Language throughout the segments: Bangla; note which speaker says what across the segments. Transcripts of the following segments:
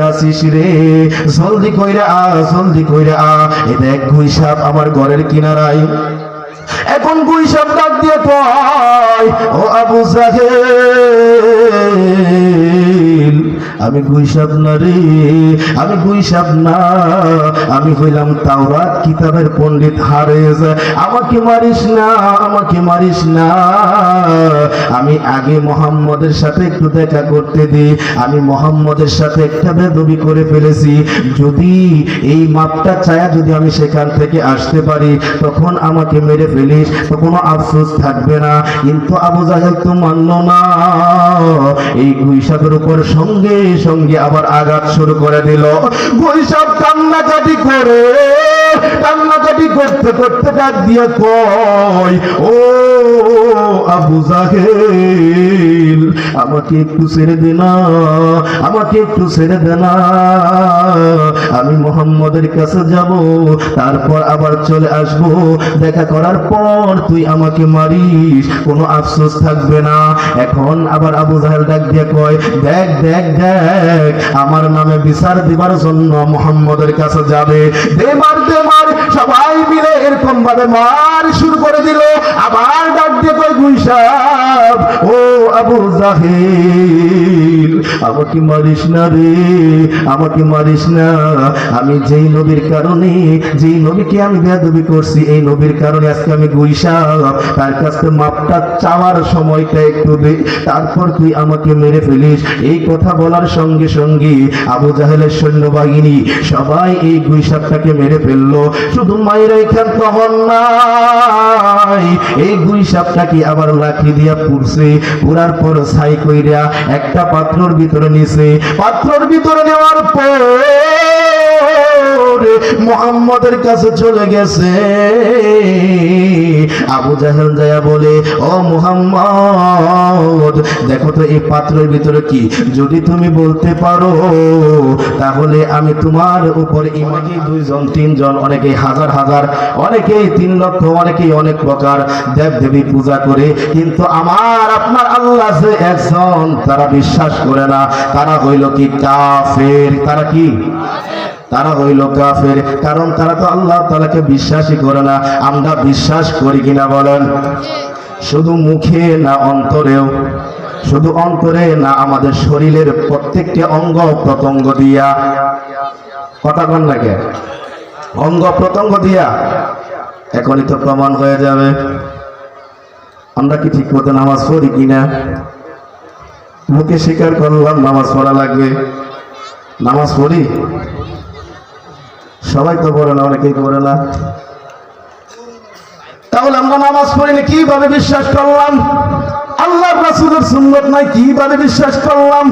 Speaker 1: আসিস রে? জলদি কইরা আ, জলদি কইরা আ। এ দেখ গুই সাপ আমার ঘরের কিনারায়। এখন গুই সাপ ডাক দিয়ে কয়, ও আবু জাহেল। আমি গুই সাপ না রে আমি গুই না, আমি হইলাম তাওরাত কিতাবের পণ্ডিত হারেজ। আমাকে মারিস না, আমাকে মারিস না। আমি আগে মোহাম্মদের সাথে একটু দেখা করতে দিই, আমি মোহাম্মদের সাথে একটা বেদবি করে ফেলেছি। যদি এই মাপটা চায়া যদি আমি সেখান থেকে আসতে পারি, তখন আমাকে মেরে ফেলিস, তো কোনো আফসোস থাকবে না। কিন্তু আবু জাহেল তো মানল না। এই গুইসাবের উপর সঙ্গে সঙ্গে আবার আঘাত শুরু করে দিল। গুইসাব কান্নাকাটি করে। কান্নাকাটি করতে করতে ডাক দিয়ে কয়, ও আবু জাহেল, আমাকে একটু ছেড়ে দে না, আমাকে একটু ছেড়ে দে না। আমি মোহাম্মদের কাছে যাব, তারপর আবার চলে আসব। দেখা করার পর তুই আমাকে মারিস, কোনো আফসোস থাকবে না। এখন আবার আবু জাহেল ডাক দিয়ে কয়, দেখ দেখ দেখ, আমার নামে বিচার দিবার জন্য মোহাম্মদের কাছে যাবে। দে মার মার সবাই মিলে এরকম ভাবে মার শুরু করে দিল। আবার ডাক দিয়ে কয় গুইসাব ও আবু জাহিল, আমাকে মারিস না রে, আমাকে মারিস না। আমি যেই নবীর কারণে, যেই নবীকে আমি বেদবি করছি, এই নবীর কারণে আজকে আমি গুইসাব তার কাছে মাপটা চাওয়ার সময়টা একটু দে, তারপর তুই আমাকে মেরে ফেলিস। এই কথা বলার সঙ্গে সঙ্গে আবু জাহেলের সৈন্যবাহিনী সবাই এই গুইসাবটাকে মেরে ফেলল। শুধু মায়েরাই ক্ষান্ত হন নাই। এই গুই সাপটাকে আবার লাঠি দিয়া পুড়ছে? পুরার পর ছাই কইরা একটা পাত্রর ভিতরে নিছে। পাত্রর ভিতরে নেওয়ার পর মোহাম্মদের কাছে চলে গেছে। আবু জাহেল যায়া বলে, ও মোহাম্মদ, দেখো তো এই পাত্রের ভিতরে কি? যদি তুমি বলতে পারো, তাহলে আমি তোমার উপর ইমাকে দুইজন, তিনজন অনেকেই হাজার হাজার, অনেকেই তিন লক্ষ, অনেকেই অনেক প্রকার দেব দেবী পূজা করে, কিন্তু আমার, আপনার আল্লাহ যে একজন, তারা বিশ্বাস করে না। তারা হইল কি কাফের? তারা কি? তারা হইল কাফের। কারণ তারা তো আল্লাহ তালাকে বিশ্বাসই করে না। আমরা বিশ্বাস করি কিনা বলেন? শুধু মুখে না অন্তরেও। শুধু অন্তরে না আমাদের শরীরের প্রত্যেকটি অঙ্গ প্রত্যঙ্গ দিয়া। কথা কন লাগে অঙ্গ প্রত্যঙ্গ দিয়া। এখনই তো প্রমাণ হয়ে যাবে। আমরা কি ঠিক মতো নামাজ পড়ি কিনা? মুখে স্বীকার করলাম, নামাজ পড়া লাগবে। নামাজ পড়ি? সবাই তো পড়ে না, অনেকেই পড়ে না। তাহলে আমরা নামাজ পড়িনি কীভাবে বিশ্বাস করলাম? আল্লাহ রাসুলের সুন্দর নাই, কীভাবে বিশ্বাস করলাম?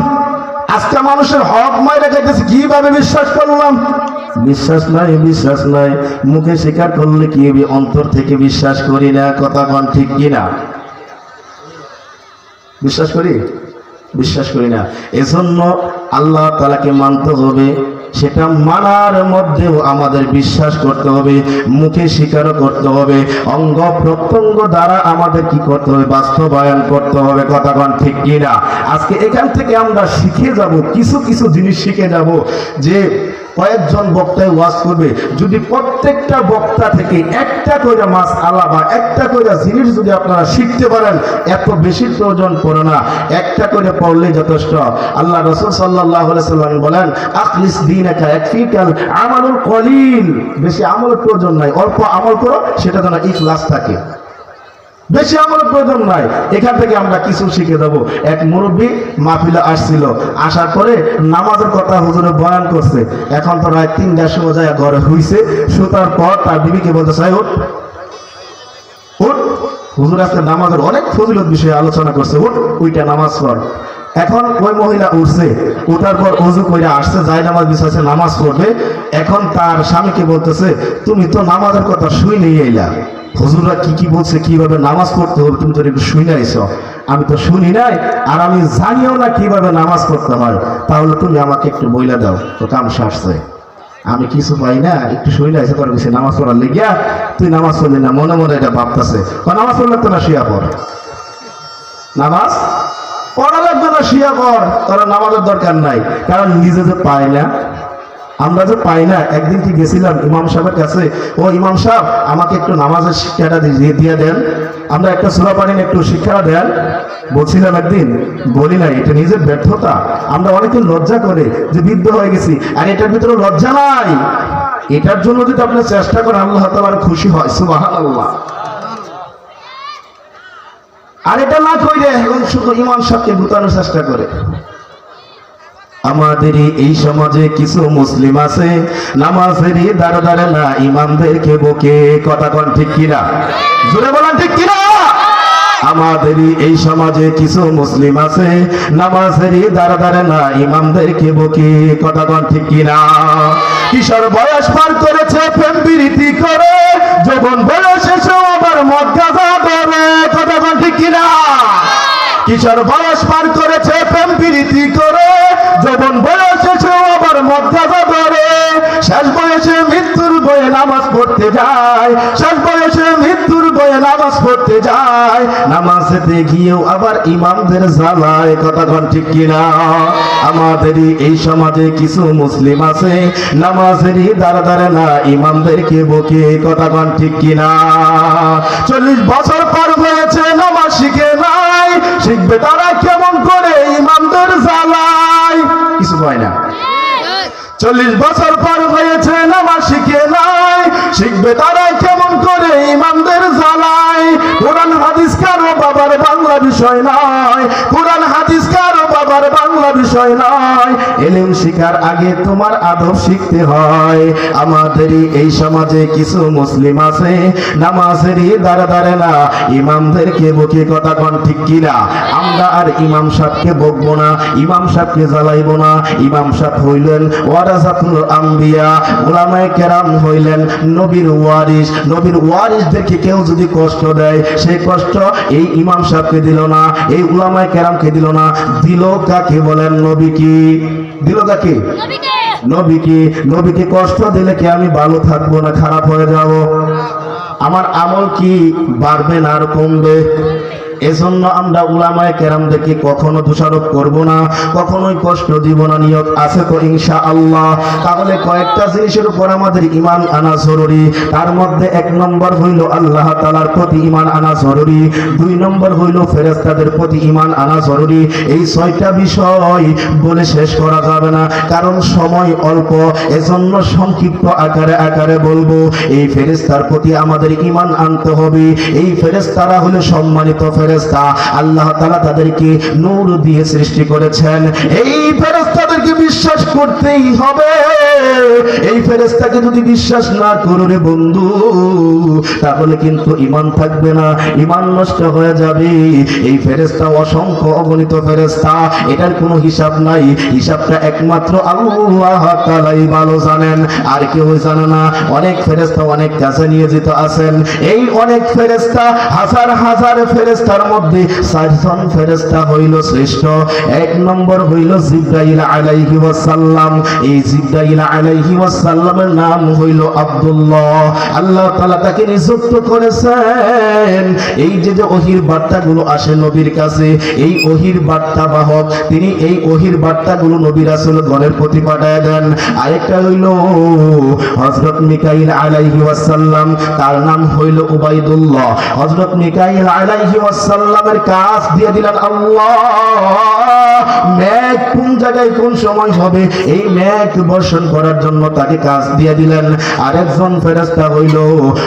Speaker 1: আজকে মানুষের হক মায়েরা খাইতেছে, কীভাবে বিশ্বাস করলাম? বিশ্বাস নাই বিশ্বাস নাই। মুখে স্বীকার করলে কি অন্তর থেকে বিশ্বাস করি না, কথা কন ঠিক কিনা বিশ্বাস করি? বিশ্বাস করি না। এজন্য আল্লাহ তালাকে মানতে হবে সেটা মানার মধ্যেও আমাদের বিশ্বাস করতে হবে, মুখে স্বীকারও করতে হবে, অঙ্গ প্রত্যঙ্গ দ্বারা আমাদের কি করতে হবে, বাস্তবায়ন করতে হবে কথাগণ ঠিক কিনা? আজকে এখান থেকে আমরা শিখে যাব, কিছু কিছু জিনিস শিখে যাব যে কয়েকজন বক্তায় ওয়াজ করবে। যদি প্রত্যেকটা বক্তা থেকে একটা করে মাছ আলা বা একটা করে জিনিস যদি আপনারা শিখতে পারেন, এত বেশি প্রয়োজন পড়ে না। একটা করে পড়লে যথেষ্ট। আল্লাহ রসুল সাল্লাহ সাল্লাম বলেন, আখলিস দিন একা একফিকাল আমানুল কলিল। বেশি আমলের প্রয়োজন নাই, অল্প আমল করো, সেটা যেন ইখলাস থাকে। বেশি আমার প্রয়োজন নাই। এখান থেকে আমরা কিছু শিখে দেবো। এক মুরব্বী মাহফিলে আসছিল। আসার পরে নামাজের কথা হুজুরে বয়ান করছে। এখন তো রায় তিনটার সময় যায়, ঘরে হইছে সুতার পর তার বিবিকে বলতে চাই উঠ। উঠ। হুজুর আজকে নামাজের অনেক ফজিলত বিষয়ে আলোচনা করছে। উঠ ওইটা নামাজ পড়। এখন ওই মহিলা উঠছে ওঠার পর অজু করে আসছে, যাই নামাজ বিছাইছে, নামাজ পড়বে। এখন তার স্বামীকে বলতেছে, তুমি তো নামাজের কথা শুই নিয়ে এলা হজুররা কি কি বলছে, কীভাবে নামাজ পড়তে হবে, তুমি তো শুনে আইছো। আমি তো শুনি নাই, আর আমি জানিও না কীভাবে নামাজ পড়তে হয়। তাহলে তুমি আমাকে একটু বইলা দাও, তো কাম সারছে। আমি কিছু পাই না, একটু শুনে আইছে তোর বেশি নামাজ পড়ার লেগিয়া তুই নামাজ পড়লি না, মনে মনে এটা ভাবতেছে। নামাজ পড়লে তো না শুয়া পড়। নামাজ? পড়া লাগবে না শিয়া কর তোরা নামাজের দরকার নাই। কারণ নিজে যে পায় না, আমরা যে পাই না, একদিন কি গেছিলাম ইমাম সাহেবের কাছে, ও ইমাম সাহেব, আমাকে একটু নামাজের শিক্ষাটা দিয়ে দেন। আমরা একটা সুরা পানি একটু শিক্ষাটা দেন। বলছিলাম একদিন, বলি নাই, এটা নিজের ব্যর্থতা। আমরা অনেকে লজ্জা করে যে বৃদ্ধ হয়ে গেছি, আর এটার ভিতরে লজ্জা নাই। এটার জন্য যদি আপনি চেষ্টা করেন, আল্লাহ তাআলা খুশি হয়, সুবহানাল্লাহ। আর এটা না কইরে, এখন শুধু ইমাম সাহেবকে গুতানোর চেষ্টা করে। আমাদের এই সমাজে কিছু মুসলিম আছে, নামাজের দাঁড় দাঁড়ে না ইমামদেরকে বকে, কথা কন ঠিক কিনা? জোরে বলেন ঠিক কিনা? আমাদের এই সমাজে কিছু মুসলিম আছে, নামাজের দাঁড়া দাঁড়ে না ইমামদেরকে বকে, কথা কন ঠিক কিনা? কিশোর বয়স পার করেছে, প্রেম প্রীতি করে, যখন বয়স এসেও আবার মদ গাঁজা কিশোর বয়স পার করেছে, প্রেম প্রীতি করে যখন বয়স এসেও আবার মধ্যা ধরে। শেষ বয়সে মৃত্যুর বয়ে নামাজ পড়তে যায়, শেষ বয়সে মৃত্যুর বয়ে নামাজ পড়তে যায়। নামাজেতে গিয়েও আবার ইমামদের জ্বালায়, কথা কন ঠিক কিনা? আমাদের এই সমাজে কিছু মুসলিম আছে, নামাজেরই দাঁড়া দাঁড়ে না ইমামদেরকে বকে, কথা কন ঠিক কিনা? চল্লিশ বছর পর হয়েছে, নামাজ শিখে নাই শিখবে তারা কেমন করে ইমামদের জ্বালায় কিছু হয় না। চল্লিশ বছর পর হয়েছে, নামাজ শিখে নাই। শিখবে তারা কেমন করে ইমামদের জ্বালায় কোরআন, হাদিস কারও বাবার বাংলা বিষয় নয়। কোরআন হাদিস কারও বাবার বাংলা বিষয় নয়। এলেম শিখার আগে তোমার আদব শিখতে হয়। আমাদেরই এই সমাজে কিছু মুসলিম আছে। নামাজেরই দাঁড়া দাঁড়ে না, ইমামদেরকে বকে কথা কন ঠিক কিনা? আমরা আর ইমাম সাহেবকে বকবো না, ইমাম সাহেবকে জ্বালাইবো না। ইমাম সাহেব হইলেন ওয়ারাসাতুল আম্বিয়া ওলামায়ে কেরাম হইলেন নবীর ওয়ারিস নবীর ওয়ারিসদেরকে কেউ যদি কষ্ট দেয়, সেই কষ্ট এই ইমাম সাহেবকে দিল না, এই উলামায়ে কেরামকে দিল না। দিল কাকে বলেন? নবী কি দিল কাকে? নবীকে। নবীকে কষ্ট দিলে কি আমি ভালো থাকব না খারাপ হয়ে যাব? আমার আমল কি বাড়বে না আর কমবে? এজন্য আমরা উলামায়ে কেরামদেরকে কখনো দোষারোপ করব না, কখনোই কষ্ট দিব না, নিয়ত আছে তো ইনশা আল্লাহ তাহলে কয়েকটা জিনিসের উপর আমাদের ইমান আনা জরুরি। তার মধ্যে এক নম্বর হইল আল্লাহ তালার প্রতি ইমান আনা জরুরি। দুই নম্বর হইল ফেরেস্তাদের প্রতি ইমান আনা জরুরি। এই ছয়টা বিষয় বলে শেষ করা যাবে না, কারণ সময় অল্প। এজন্য সংক্ষিপ্ত আকারে আকারে বলব, এই ফেরেস্তার প্রতি আমাদের ইমান আনতে হবে। এই ফেরেস্তারা হলো সম্মানিত ফেরেস্তা আল্লাহ তাআলা তাদেরকে নূর দিয়ে সৃষ্টি করেছেন। এই ফেরেস্তাদেরকে বিশ্বাস করতেই হবে। এই ফেরেস্তাকে যদি বিশ্বাস না করো রে বন্ধু, তাহলে কিন্তু ইমান থাকবে না ইমান নষ্ট হয়ে যাবে। এই ফেরেস্তা অসংখ্য অগণিত ফেরেস্তা এটার কোনো হিসাব নাই। হিসাবটা একমাত্র আল্লাহ তাআলাই ভালো জানেন, আর কেউ জানে না। অনেক ফেরেস্তা অনেক কাছে নিয়ে যেত আছেন। এই অনেক ফেরেস্তা হাজার হাজার ফেরেস্তার মধ্যে চারজন ফেরেস্তা হইল শ্রেষ্ঠ। এক নম্বর হইল জিব্রাইল আলাইহি ওয়াসাল্লাম। এই জিব্রাইল আলাইহি ওয়াসাল্লামের নাম হইল আব্দুল্লাহ। আল্লাহ তাআলা তাকে নিযুক্ত করেছেন। এই যে যে ওহির বার্তাগুলো আসে নবীর কাছে, এই ওহির বার্তা বাহক, তিনি এই ওহির বার্তাগুলো নবী রাসূল গণের প্রতি পাঠায় দেন। আরেকটা হইল হযরত মিকাইল আলাইহি ওয়াসাল্লাম, তার নাম হইল উবাইদুল্লাহ। হযরত মিকাইল আলাইহি ওয়াসাল্লামের কাজ দিয়ে দিলেন আল্লাহ। মেঘ কোন জায়গায় কোন সময় হবে? এই মেঘ বর্ষণ করার জন্য তাকে কাজ দিয়ে দিলেন। আরেকজন ফেরেশতা হইল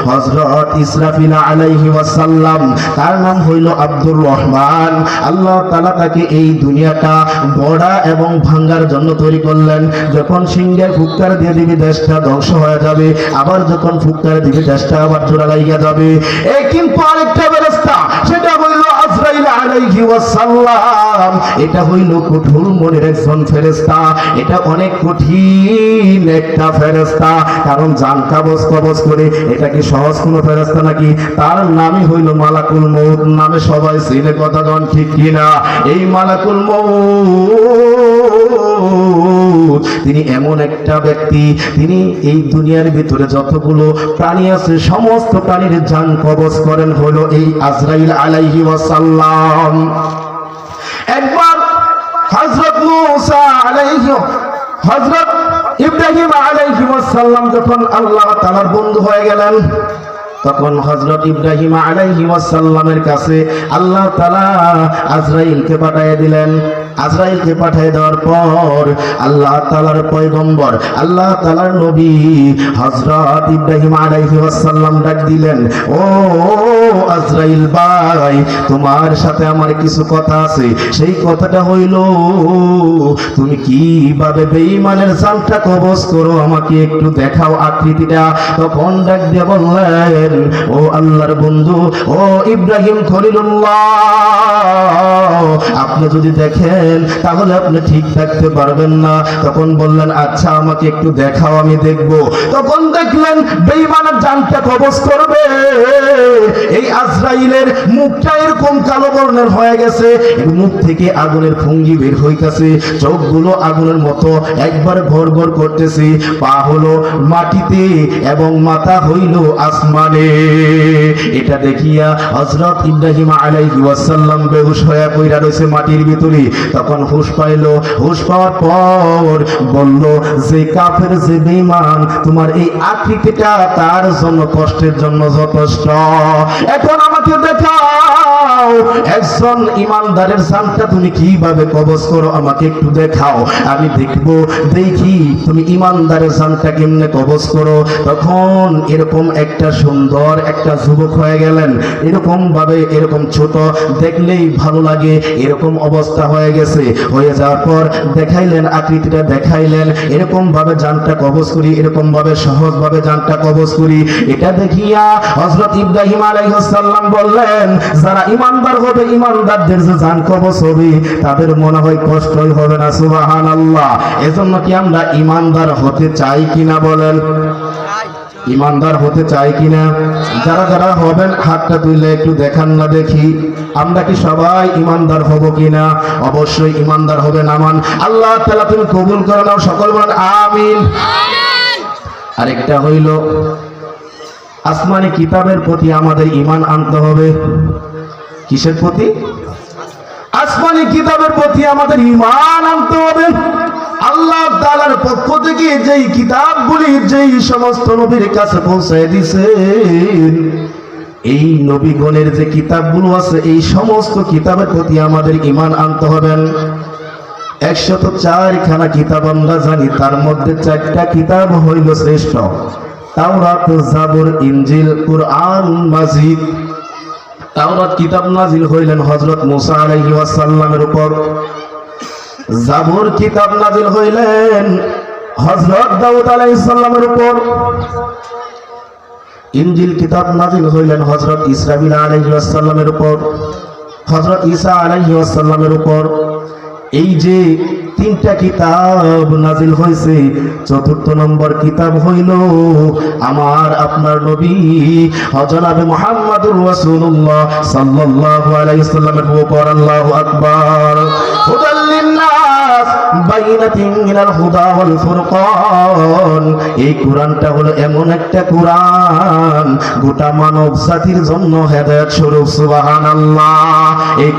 Speaker 1: হযরত ইসরাফিল আলাইহি ওয়াসাল্লাম। তার নাম হইল আব্দুর রহমান। আল্লাহ তাআলা তাকে এই দুনিয়াটা গড়া এবং ভাঙ্গার জন্য তৈরি করলেন। যখন সিংহের ফুৎকার দিয়ে দিবি, দেশটা ধ্বংস হয়ে যাবে। আবার যখন ফুৎকার দিবি, দেশটা আবার জোড়া লাগিয়া যাবে। এই কিন্তু আরেকটা এটা হইল কঠোর মনের একজন ফেরেস্তা এটা অনেক কঠিন একটা ফেরেস্তা কারণ জান কাবজ কবজ করে এটা কি সহজ কোনো ফেরেস্তা নাকি? তার নামই হইল মালাকুল মৌত নামে সবাই চিনে কথা জন ঠিক কিনা? এই মালাকুল মউত তিনি এমন একটা ব্যক্তি, তিনি এই দুনিয়ার ভিতরে যতগুলো প্রাণী আছে, সমস্ত প্রাণীর জান কবজ করেন হলো এই আজরাইল আলাইহি ওয়াসাল্লাম। একবার হযরত মূসা আলাইহি, হযরত ইব্রাহিম আলাইহিস সালাম যখন আল্লাহ তাআলার বন্ধু হয়ে গেলেন, তখন হজরত ইব্রাহিম আলাইহিমাসাল্লামের কাছে আল্লাহ তালা আজরাইলকে পাঠিয়ে দিলেন। আজরাইলকে পাঠিয়ে দেওয়ার পর আল্লাহ তালার পয়গম্বর, আল্লাহ তালার নবী হজরত ইব্রাহিম আলাইহিমাসাল্লাম ডাক দিলেন, ও আজরাইল ভাই, তোমার সাথে আমার কিছু কথা আছে। সেই কথাটা হইল, তুমি কীভাবে বেঈমানের জানটা কবজ করো, আমাকে একটু দেখাও আকৃতিটা? তখন ডাক দিয়ে বললেন, ও আল্লাহর বন্ধু, ও ইব্রাহিম খলিলুল্লাহ, আপনি যদি দেখেন তাহলে আপনি ঠিক থাকতে পারবেন না। তখন বললেন আচ্ছা আমাকে একটু দেখাও, আমি দেখব। তখন দেখলেন বেঈমানের জানটা কবজ করবে। এই আজরাইলের মুখটা এরকম কালো বর্ণের হয়ে গেছে মুখ থেকে আগুনের ফুঙ্গি বের হইতাছে। চোখগুলো আগুনের মতো, একবার ঘর ঘর করতেছে। পা হলো মাটিতে, এবং মাথা হইল আসমানে। এটা দেখিয়া হযরত ইব্রাহিম আলাইহি ওয়াসাল্লাম বেহুশ হয়ে কইরা রইছে মাটির ভিতরে। তখন হুশ পাইলো। হুশ পাওয়ার পর বলল, যে কাফের, যে বিমান তোমার এই আকৃতিটা তার জন্য কষ্টের জন্য যথেষ্ট। এখন আমাকে দেখাও। একজন ইমানদারের জানটা তুমি কীভাবে কবজ করো, আমাকে একটু দেখাও। আমি দেখব, দেখি তুমি ইমানদারের জানটা কেমনে কবজ করো। তখন এরকম একটা সুন্দর একটা যুবক হয়ে গেলেন। এরকম ভাবে, এরকম ছোট, দেখলেই ভালো লাগে, এরকম অবস্থা হয়ে গেছে। হয়ে যাওয়ার পর দেখাইলেন, আকৃতিটা দেখাইলেন। এরকম ভাবে জানটা কবজ করি, এরকম ভাবে সহজ ভাবে জানটা কবজ করি। এটা দেখিয়া হযরত ইব্রাহিম আলাইহিস সালাম বললেন, যারা ইমানদার হবে ইমানদারদের যে জান হবে তাদের মনে হয় কষ্টই হবে না সুবাহান আল্লাহ এজন্য কি আমরা ইমানদার হতে চাই কিনা বলেন? ইমানদার হতে চাই কিনা? যারা যারা হবেন হাতটা তুললে একটু দেখান না দেখি আমরা কি সবাই ইমানদার হব কিনা? অবশ্যই ইমানদার হবে নামান আল্লাহ তাআলা তুমি কবুল করে নাও সকল বলেন আমিন। আরেকটা হইল আসমানি কিতাবের প্রতি আমাদের ইমান আনতে হবে। কিসের প্রতি? আসমানি কিতাবের প্রতি আমাদের ইমান আনতে হবে। আল্লাহ তাআলার পক্ষ থেকে যেই কিতাবগুলি, যেই সমস্ত নবীর কাছে পৌঁছায় দিছেন এই নবীগণের যে কিতাবগুলো আছে, এই সমস্ত কিতাবের প্রতি আমাদের ইমান আনতে হবে। একশত চারখানা কিতাব আমরা জানি, তার মধ্যে চারটা কিতাব হইল শ্রেষ্ঠ। তাওরাত, জাবুর ইঞ্জিল কুরআন মাজিদ। তাওরাত কিতাব নাজিল হইলেন হযরত মুসা আলাইহি ওয়াসাল্লামের উপর। জাবুর কিতাব নাজিল হইলেন হযরত দাউদ আলাইহিস সালামের উপর। ইনজিল কিতাব নাজিল হইলেন হযরত ইসরাফিল আলাইহি ওয়াসাল্লামের উপর। হযরত ঈসা আলাইহি ওয়াসাল্লামের উপর। এই যে তিনটা কিতাব নাজিল হয়েছে। চতুর্থ নম্বর কিতাব হইল, আমার আপনার নবী হজনাবে মোহাম্মদুর রাসূলুল্লাহ সাল্লাল্লাহু আলাইহি সাল্লামের উপর আল্লাহু আকবার। কোরআন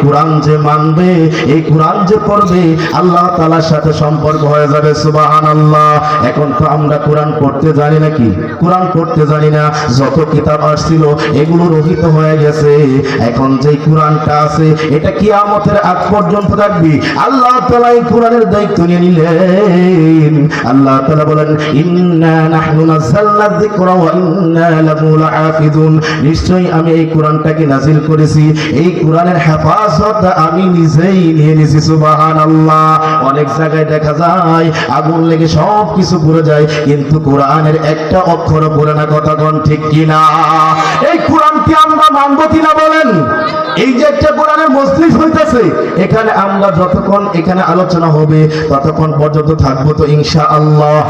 Speaker 1: কোরআন কোরআন আল্লাহ সাথে সম্পর্ক হয়ে যাবে এখন তো আমরা কোরআন পড়তে জানি নাকি কোরআন পড়তে জানি না, যত কিতাব আসছিল, এগুলো রহিত হয়ে গেছে। এখন যে কোরআনটা আছে, এটা কিয়ামতের আগ পর্যন্ত রাখবি আল্লাহ তাআলা এই দায়িত্ব নিয়ে নিলেন। আল্লাহ বলেন, ইন্না নাহনু যিকরা ওয়া ইন্না লাহু লাহাফিজুন। নিশ্চয়ই আমি এই কোরআনটাকে নাজিল করেছি। এই কোরআনের হেফাজত আমি নিজেই নিয়ে সুবহানাল্লাহ। অনেক জায়গায় দেখা যায়, আগুন লেগে সব কিছু পুড়ে যায়, কিন্তু কোরআনের একটা অক্ষর পড়ে না কথা কোন ঠিক কিনা? এই কোরআনকে আমরা মানবো কিনা বলেন? এই যে একটা কোরআনের মজলিস হইতেছে, এখানে আমরা যতক্ষণ এখানে আলোচনা হবে ততক্ষণ পর্যন্ত থাকব তো ইনশা আল্লাহ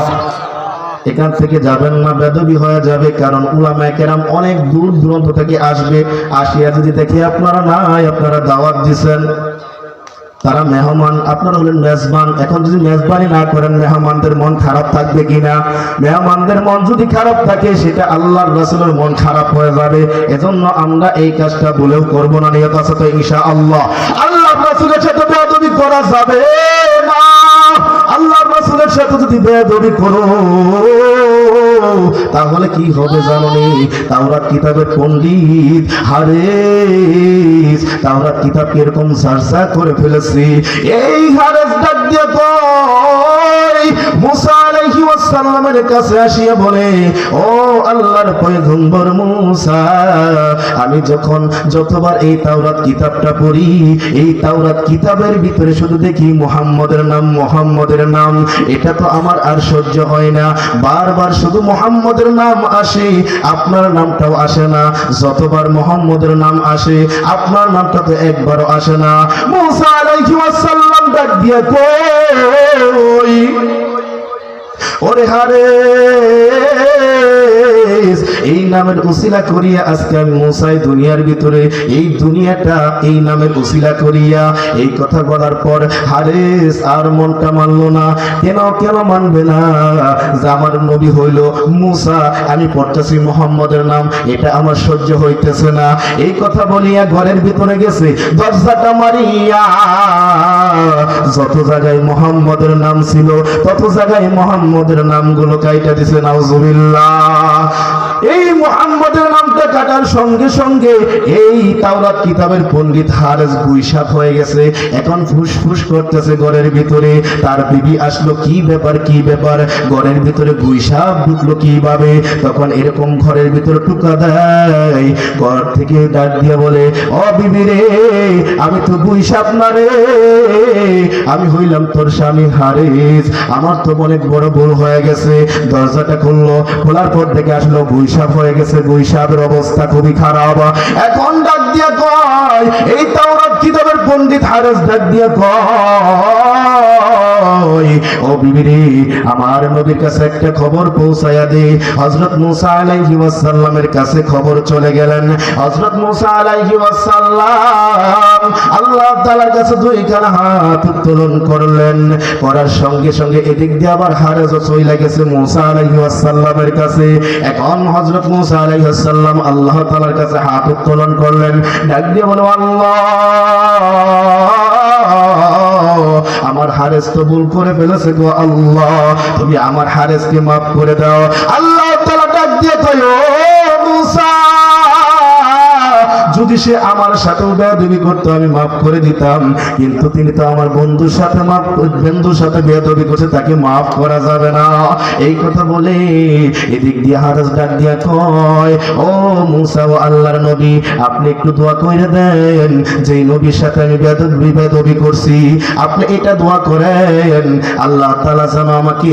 Speaker 1: এখান থেকে যাবেন না, বেদবি হয়ে যাবে, কারণ উলামায়ে কেরাম অনেক দূর দূরান্ত থেকে আসবে। আসিয়া যদি দেখে আপনারা নাই, আপনারা দাওয়াত দিছেন। তারা মেহমান, আপনারা হলেন মেজবান। এখন যদি মেজবানি না করেন, মেহমানদের মন খারাপ থাকবে কিনা? মেহমানদের মন যদি খারাপ থাকে, সেটা আল্লাহর রাসূলের মন খারাপ হয়ে যাবে। এজন্য আমরা এই কাজটা বলেও করব না নিয়ত আছে তো ইনশাআল্লাহ। আল্লাহর রাসূলের সাথে করা যাবে। না আল্লাহর রাসূলের সাথে যদি বেয়াদবি করো, তাহলে কি হবে জানো নি তাওরাত কিতাবের পণ্ডিত, হারেস, তাওরাত কিতাব এরকম সারসা করে ফেলেছি। এই হারেস ডাক দিয়ে কই মুসা ওয়াসাল্লামের কাছে আসিয়া বলে, ও আল্লাহর পয়গম্বর মুসা, আমি যখন যতবার এই তাওরাত কিতাবটা পড়ি, এই তাওরাত কিতাবের ভিতরে শুধু দেখি মুহাম্মদের নাম মুহাম্মদের নাম, এটা তো আমার আর সহ্য হয় না। বারবার শুধু মোহাম্মদের নাম আসে, আপনার নামটাও আসে না। যতবার মোহাম্মদের নাম আসে, আপনার নামটা তো একবারও আসে না। মুসা আলাইহি ওয়াসাল্লাম ডাক দিয়ে কই? ওরে হারে। এই নামের উসিলা করিয়া আজকে আমি মুসাই দুনিয়ার ভিতরে, এই দুনিয়াটা এই নামের উসিলা করিয়া এই কথা বলার পর হারেস, আর মনটা মানলো না। কেন কেন মানবে না? যে আমার নবী হইল মুসা, আমি পড়তেছি মোহাম্মদের নাম, এটা আমার সহ্য হইতেছে না। এই কথা বলিয়া ঘরের ভিতরে গেছে, দরজাটা মারিয়া। যত জায়গায় মোহাম্মদের নাম ছিল, তত জায়গায় মোহাম্মদের নামগুলো কাইটা দিছে, নাউজুবিল্লাহ। এই মোহাম্মদের নামটা কাটার সঙ্গে সঙ্গে এই তাওরাত কিতাবের পণ্ডিত হারেস গুইসাপ হয়ে গেছে। এখন ফুসফুস করতেছে ঘরের ভিতরে। তার বিবি আসলো, কি ব্যাপার কি ব্যাপার? ঘরের ভিতরে গুইসাপ ঢুকলো কীভাবে? তখন এরকম ঘরের ভিতরে টুকা দেয়। ঘর থেকে ডাক দিয়ে বলে অ বিবি রে, আমি তো গুইসাপ না রে। আমি হইলাম তোর স্বামী হারিস আমার তো অনেক বড় ভুল হয়ে গেছে, দরজাটা খুললো, খোলার পর থেকে আসলো বৈশাখ হয়ে গেছে, বৈশাখের অবস্থা খুবই খারাপ। এখন ডাক দিয়ে কয়, এই তাওরাত কিতাবের পণ্ডিত হারেস ডাক দিয়ে কয় আমার নবীর কাছে একটা খবর পৌঁছায়া দে। হযরত মুসা আলাইহি ওয়াসাল্লামের কাছে খবর চলে গেলেন। হযরত মুসা আলাইহি ওয়াসাল্লাম আল্লাহ তাআলার কাছে দুই খানা হাত উত্তোলন করলেন। করার সঙ্গে সঙ্গে এদিক দিয়ে আবার হারেজ চইলা গেছে মুসা আলাইহি ওয়াসাল্লামের কাছে। এখন হযরত মুসা আলাইহি ওয়াসাল্লাম আল্লাহ তাআলার কাছে হাত উত্তোলন করলেন। ডাক দিয়ে বলো, আল্লাহ! আমার হারেস ভুল করে ফেলেছে গো আল্লাহ। তুমি আমার হারেসকে মাফ করে দাও। আল্লাহ তালা ডাক দিয়ে কয় যদি সে আমার সাথেও বেয়াদবি করতো, আমি মাফ করে দিতাম। কিন্তু তিনি তো আমার বন্ধুর সাথে মাফ বন্ধুর সাথে বেয়াদবি করছে, তাকে মাফ করা যাবে না। এই কথা বলে এদিক দিয়ে হারাস ডাক দিয়া কয়, ও মুসা ও আল্লাহর নবী, আপনি একটু দোয়া করে দেন। যে নবীর সাথে আমি বেয়াদবি বেয়াদবি করছি, আপনি এটা দোয়া করেন। আল্লাহ তাআলা যেন আমাকে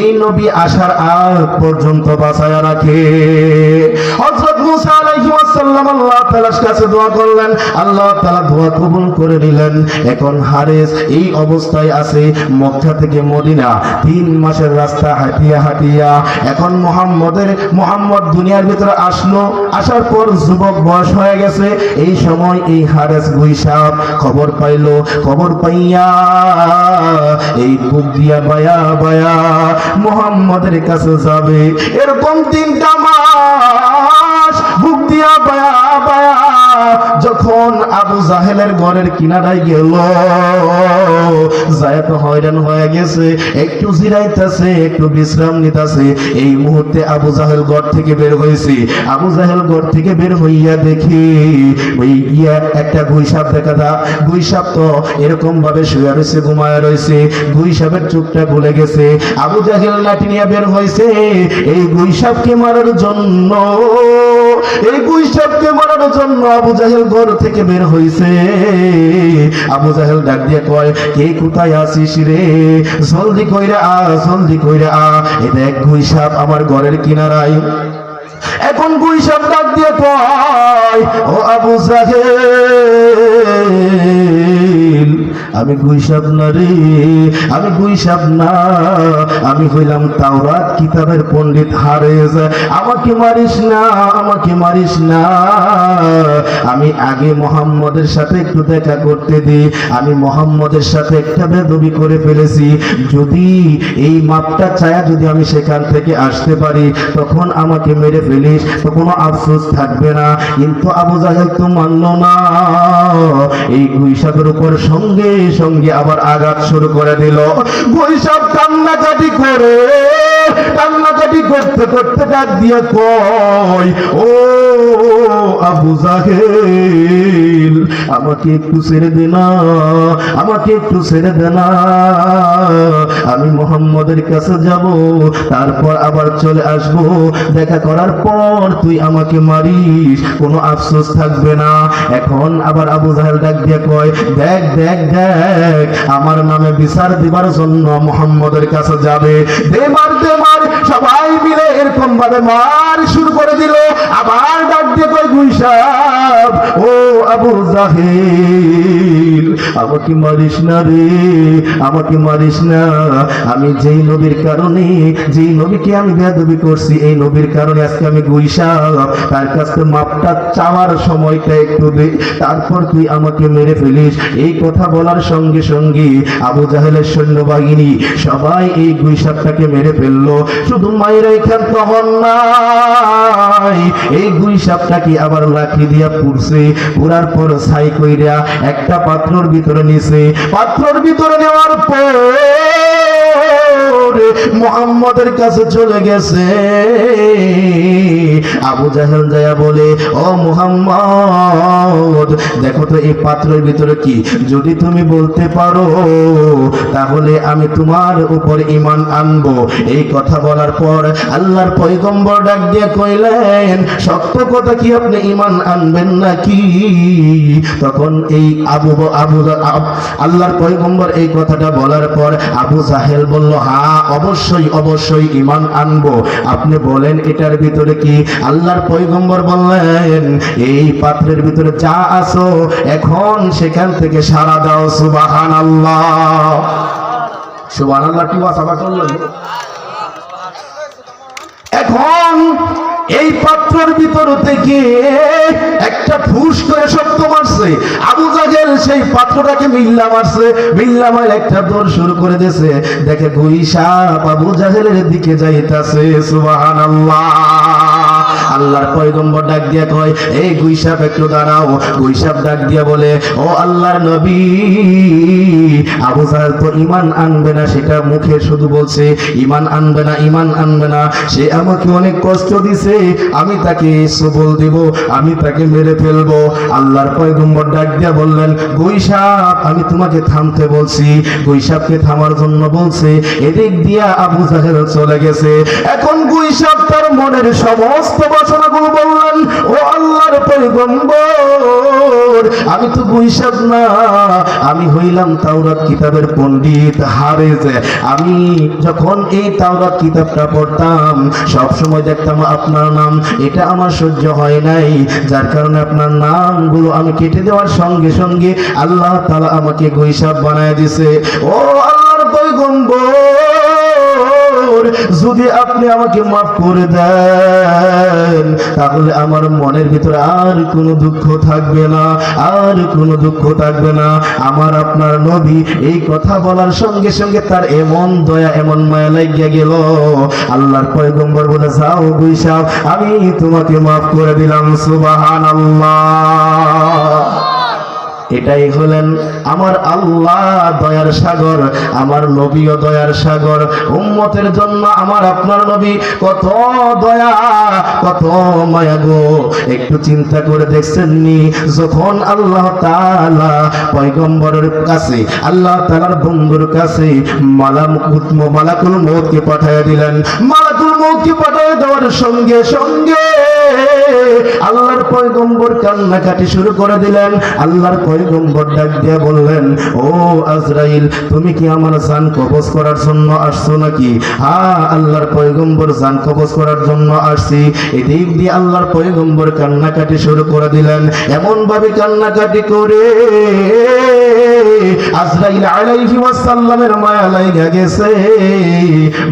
Speaker 1: এই নবী আসার আগ পর্যন্ত বাঁচায় রাখে। হযরত এই দুনিয়ার ভিতরে আসলো। আসার পর যুবক বয়স হয়ে গেছে। এই সময় এই হারেস গুইসাব খবর পাইলো। খবর পাইয়া এই বুক দিয়া বায়া বায়া মোহাম্মদের কাছে যাবে। এরকম তিনটা বুক দিয়া বায়া বায়া যখন আবু জাহেলের ঘরের কিনারায় গেল হয়রান হয়ে গেছে, একটু জিরাইতেছে, একটু বিশ্রাম নিতেছে। এই মুহূর্তে আবু জাহেল ঘর থেকে বের হয়েছে। আবু জাহেল ঘর থেকে বের হইয়া দেখি, ওই ইয়া একটা গুইসাপ দেখা দা, গুইসাপ তো এরকম ভাবে শুয়ে রয়েছে, ঘুমায় রয়েছে, গুইসাপের চোখটা খুলে গেছে। আবু জাহেল লাঠি নিয়ে বের হয়েছে, এই গুইসাপকে মারার জন্য এই গুইসাপকে মারার জন্য আবু জাহেল ঘর থেকে বের হইছে। আবু জাহেল ডাক দিয়ে কয়, কে কোথায় আসিস রে? জলদি কইরা আ, জলদি কইরা আ। এ দেখ গুইসাপ আমার ঘরের কিনারায়। এখন গুইসাপ ডাক দিয়ে কয়, ও আবু জাহেল আমি গুইসাব না রে আমি গুইসাব না, আমি হইলাম তাওরাত কিতাবের পণ্ডিত হারেজ। আমাকে মারিস না, আমাকে মারিস না। আমি আগে মোহাম্মদের সাথে একটু দেখা করতে দিই আমি মোহাম্মদের সাথে একটা বেদবি করে ফেলেছি। যদি এই মাপটা ছায়া যদি আমি সেখান থেকে আসতে পারি, তখন আমাকে মেরে ফেলিস, তো কোনো আফসোস থাকবে না। কিন্তু আবু জাহেল তো মানলো না। এই গুইসাবের উপর সঙ্গে সঙ্গে আবার আঘাত শুরু করে দিল। গুইসাব কান্নাকাটি করে কান্নাকাটি করতে করতে ডাক দিয়ে কয়, ও আবু জাহেল, আমাকে একটু ছেড়ে দে না, আমাকে একটু ছেড়ে দে না। আমি মোহাম্মদের কাছে যাব, তারপর আবার চলে আসব। দেখা করার পর তুই আমাকে মারিস, কোনো আফসোস থাকবে না। এখন আবার আবু জাহেল ডাক দিয়ে কয়, দেখ দেখ দেখ আমার নামে বিচার দিবার জন্য মোহাম্মদের কাছে যাবে। দে মার দে মার সবাই মিলে এরকম ভাবে মার শুরু করে দিল। আবার ডাক দিয়ে কয় গুইসাব ও আবু জাহিল, আমাকে মারিস না রে, আমাকে মারিস না। আমি যেই নবীর কারণে, যেই নবীকে আমি বেদবি করছি, এই নবীর কারণে আজকে আমি গুইসাব তার কাছে মাপটা চাওয়ার সময়টা একটু দে, তারপর তুই আমাকে মেরে ফেলিস। এই কথা বলার সঙ্গে সঙ্গে আবু জাহেলের সৈন্যবাহিনী সবাই এই গুইসাবটাকে মেরে ফেলল। শুধু মায়ের এখান তখন নাই। এই গুইসাবটাকে আবার লাঠি দিয়া পুড়ছে। পুরার পর ছাই কইরা একটা পাত্রর ভিতরে নিছে। পাত্রর ভিতরে নেওয়ার পর মোহাম্মদের কাছে চলে গেছে। আবু জাহেল যায়া বলে, ও মোহাম্মদ, দেখো তো এই পাত্রের ভিতরে কি? যদি তুমি বলতে পারো, তাহলে আমি তোমার উপর ইমান আনব। এই কথা বলার পর আল্লাহর পয়গম্বর ডাক দিয়ে কইলেন, সত্য কথা কি আপনি ইমান আনবেন নাকি? তখন এই আবু আবু আল্লাহর পয়গম্বর এই কথাটা বলার পর আবু জাহেল বলল অবশ্যই অবশ্যই ইমান আনব। আপনি বলেন, এটার ভিতরে কি আল্লাহর পৈগম্বর বললেন? এই পাত্রের ভিতরে যা আসো এখন সেখান থেকে সারা দাও সুবাহান আল্লাহ সুবাহান আল্লাহ কি বাসা করলেন। এখন এই পাত্রের ভিতর থেকে একটা ফুস করে শব্দ মারছে। আবু জাহেল সেই পাত্রটাকে মিল্লা মারছে। মিল্লা মার একটা দৌড় শুরু করে দিয়েছে। দেখে গুই সাপ আবু জাহেলের দিকে যাইতাছে, সুবহানাল্লাহ। আল্লাহর পয়গম্বর ডাক দিয়া কয়, এই গুইসাপ, একটু দাঁড়াও। গুইসাপ ডাক দিয়া বলে, ও আল্লাহর নবী, আবু জাহেল তো ইমান আনবে না, সেটা মুখে শুধু বলছে ইমান আনবে না ইমান আনবে না। সে আমাকে অনেক কষ্ট দিছে, আমি তাকে সবল দিব, আমি তাকে মেরে ফেলব। আল্লাহর পয়গম্বর ডাক দিয়া বললেন, গুইসাপ, আমি তোমাকে থামতে বলছি। গুইসাপকে থামার জন্য বলছে, এদিক দিয়া আবু জাহেল চলে গেছে। এখন গুইসাপ তার মনের সমস্ত বাসনাগুলো বললেন, ও আল্লাহর পয়গম্বর, আমি তো গুইসাপ না আমি হইলাম তাওরাত কিতাবের পণ্ডিত হারেজ আমি যখন এই তাওরাত কিতাবটা পড়তাম, সব সময় দেখতাম আপনার নাম, এটা আমার সহ্য হয় নাই। যার কারণে আপনার নামগুলো আমি কেটে দেওয়ার সঙ্গে সঙ্গে আল্লাহ তাআলা আমাকে গুইসাপ বানায় দিছে। ও আল্লাহর পয়গম্বর যদি আপনি আমাকে মাফ করে দেন, তাহলে আমার মনের ভিতরে আর কোনো দুঃখ থাকবে না, আর কোনো দুঃখ থাকবে না। আমার আপনার নবী এই কথা বলার সঙ্গে সঙ্গে তার এমন দয়া, এমন মায়া লাগিয়া গেল। আল্লাহর পয়গম্বর বলে, যাও গুইসাব আমি তোমাকে মাফ করে দিলাম সুবাহান এটাই হলেন আমার আল্লাহ দয়ার সাগর, আমার নবীও দয়ার সাগর। উম্মতের জন্য আমার আপনার নবী কত দয়া, কত মায়া গো। একটু চিন্তা করে দেখছেন নি, যখন আল্লাহ তাআলা পয়গম্বরের কাছে, আল্লাহ তাআলার বন্ধুর কাছে মালাকুল মালাকুল মৌতকে পাঠিয়ে দিলেন। মালাকুল মৌতকে পাঠিয়ে দেওয়ার সঙ্গে সঙ্গে আল্লাহর পয়গম্বর কান্নাকাটি শুরু করে দিলেন। আল্লাহর পয়গম্বর ডাক দিয়ে বললেন, ও আজরাইল, তুমি কি আমার জান কবজ করার জন্য আসছো নাকি? হ্যাঁ আল্লাহর পয়গম্বর জান কবজ করার জন্য আসছি। এদিক দিয়ে আল্লাহর পয়গম্বর কান্নাকাটি শুরু করে দিলেন। এমন ভাবে কান্নাকাটি করে আজরাইল আলাইহি ওয়াসাল্লামের মায়া লাগা গেছে।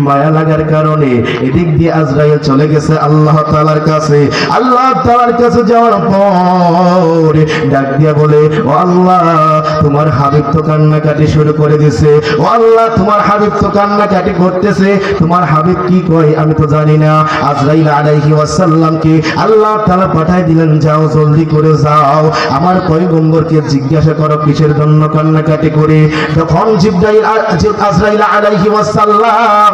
Speaker 1: মায়া লাগার কারণে এদিক দিয়ে আজরাইল চলে গেছে আল্লাহ তাআলার কাছে। আল্লাহ তাআলার কাছে যাওয়ার পর ডাক দিয়া বলে, ও আল্লাহ, তোমার হাবিব তো কান্নাকাটি শুরু করে দিছে। ও আল্লাহ, তোমার হাবিব তো কান্নাকাটি করতেছে। তোমার হাবিব কি কয় আমি তো জানি না। আজরাইল আলাইহি ওয়াসাল্লামকে আল্লাহ তাআলা পাঠাই দিলেন, যাও, জলদি করে যাও। আমার পয়গম্বরকে জিজ্ঞাসা করো, কিসের জন্য কান্নাকাটি করে। তখন জিব্রাইল আজরাইল আলাইহি ওয়াসাল্লাম